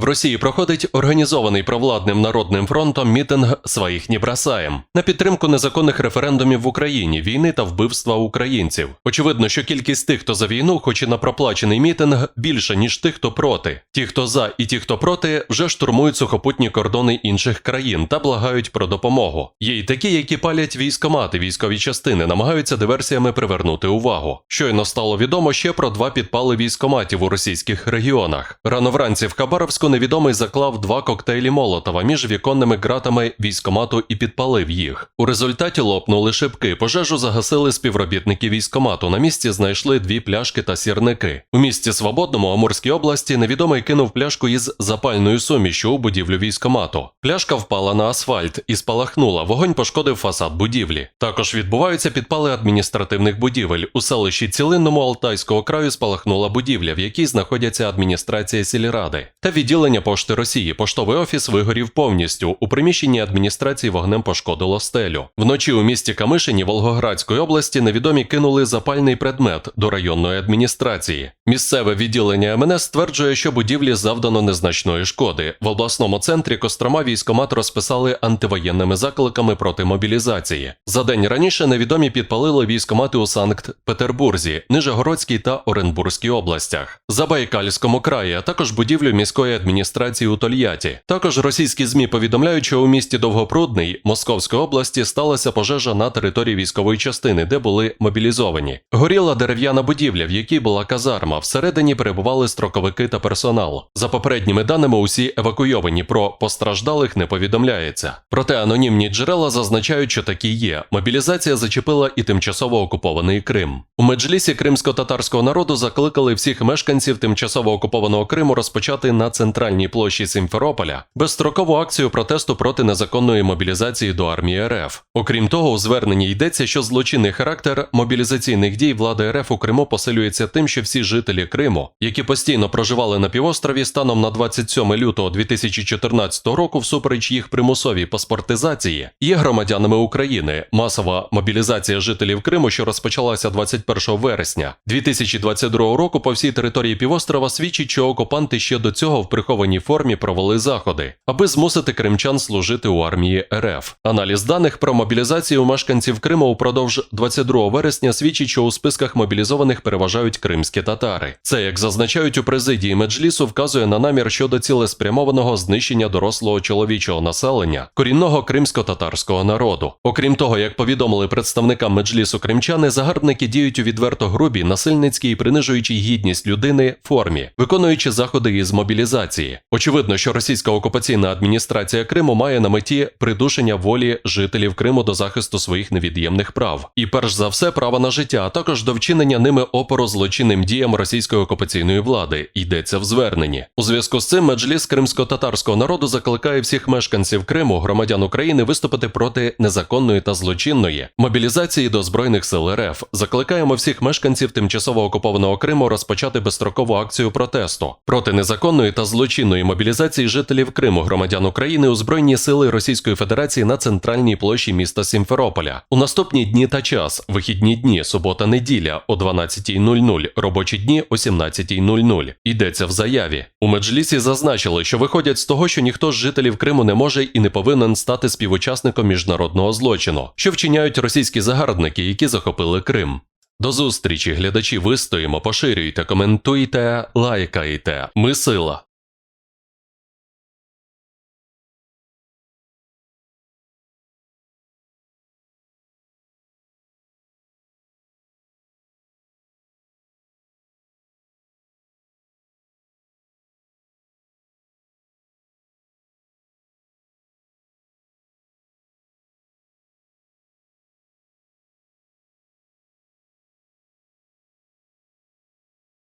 В Росії проходить організований провладним народним фронтом мітинг «Своїх не бросаєм» на підтримку незаконних референдумів в Україні, війни та вбивства українців. Очевидно, що кількість тих, хто за війну, хоч і на проплачений мітинг, більша ніж тих, хто проти. Ті, хто за і ті, хто проти, вже штурмують сухопутні кордони інших країн та благають про допомогу. Є й такі, які палять військомати, військові частини, намагаються диверсіями привернути увагу. Щойно стало відомо ще про два підпали військоматів у російських регіонах. Рано вранці в Хабаровську невідомий заклав два коктейлі Молотова між віконними ґратами військомату і підпалив їх. У результаті лопнули шибки. Пожежу загасили співробітники військомату. На місці знайшли дві пляшки та сірники. У місті Свободному Амурській області невідомий кинув пляшку із запальною сумішю у будівлю військомату. Пляшка впала на асфальт і спалахнула. Вогонь пошкодив фасад будівлі. Також відбуваються підпали адміністративних будівель. У селищі Цілинному Алтайського краю спалахнула будівля, в якій знаходяться адміністрація сільради та відділення пошти Росії. Поштовий офіс вигорів повністю. У приміщенні адміністрації вогнем пошкодило стелю. Вночі у місті Камишині Волгоградської області невідомі кинули запальний предмет до районної адміністрації. Місцеве відділення МНС стверджує, що будівлі завдано незначної шкоди. В обласному центрі Кострома військомат розписали антивоєнними закликами проти мобілізації. За день раніше невідомі підпалили військомати у Санкт-Петербурзі, Нижегородській та Оренбурзькій областях, Забайкальському краї, а також будівлю міської адміністрації у Тольятті. Також російські змі повідомляють, що у місті Довгопрудний Московської області сталася пожежа на території військової частини, де були мобілізовані. Горіла дерев'яна будівля, в якій була казарма. Всередині перебували строковики та персонал. За попередніми даними, усі евакуйовані про постраждалих не повідомляється. Проте анонімні джерела зазначають, що такі є. Мобілізація зачепила і тимчасово окупований Крим. У меджлісі кримсько-татарського народу закликали всіх мешканців тимчасово окупованого Криму розпочати на центральній площі Сімферополя безстрокову акцію протесту проти незаконної мобілізації до армії РФ. Окрім того, у зверненні йдеться, що злочинний характер мобілізаційних дій влади РФ у Криму посилюється тим, що всі жителі Криму, які постійно проживали на півострові станом на 27 лютого 2014 року, всупереч їх примусовій паспортизації, є громадянами України. Масова мобілізація жителів Криму, що розпочалася 21 вересня 2022 року по всій території півострова, свідчить, що окупанти ще до цього в прихованій формі провели заходи, аби змусити кримчан служити у армії РФ. Аналіз даних про мобілізацію мешканців Криму упродовж 22 вересня свідчить, що у списках мобілізованих переважають кримські татари. Це, як зазначають у президії Меджлісу, вказує на намір щодо цілеспрямованого знищення дорослого чоловічого населення корінного кримсько-татарського народу. Окрім того, як повідомили представникам Меджлісу кримчани, загарбники діють у відверто грубій, насильницькій і принижуючій гідність людини формі, виконуючи заходи із мобілізації. Очевидно, що російська окупаційна адміністрація Криму має на меті придушення волі жителів Криму до захисту своїх невід'ємних прав, і перш за все права на життя, а також до вчинення ними опору злочинним діям російської окупаційної влади. Йдеться в зверненні. У зв'язку з цим меджліс кримсько-татарського народу закликає всіх мешканців Криму, громадян України, виступити проти незаконної та злочинної мобілізації до збройних сил РФ. Закликаємо всіх мешканців тимчасово окупованого Криму розпочати безстрокову акцію протесту проти незаконної та злочинної мобілізації жителів Криму, громадян України у збройні сили Російської Федерації на центральній площі міста Сімферополя. У наступні дні та час, вихідні дні, субота-неділя о 12.00, робочі дні о 17.00. Йдеться в заяві. У меджлісі зазначили, що виходять з того, що ніхто з жителів Криму не може і не повинен стати співучасником міжнародного злочину, що вчиняють російські загарбники, які захопили Крим. До зустрічі, глядачі, вистоїмо, поширюйте, коментуйте, лайкайте. Ми сила.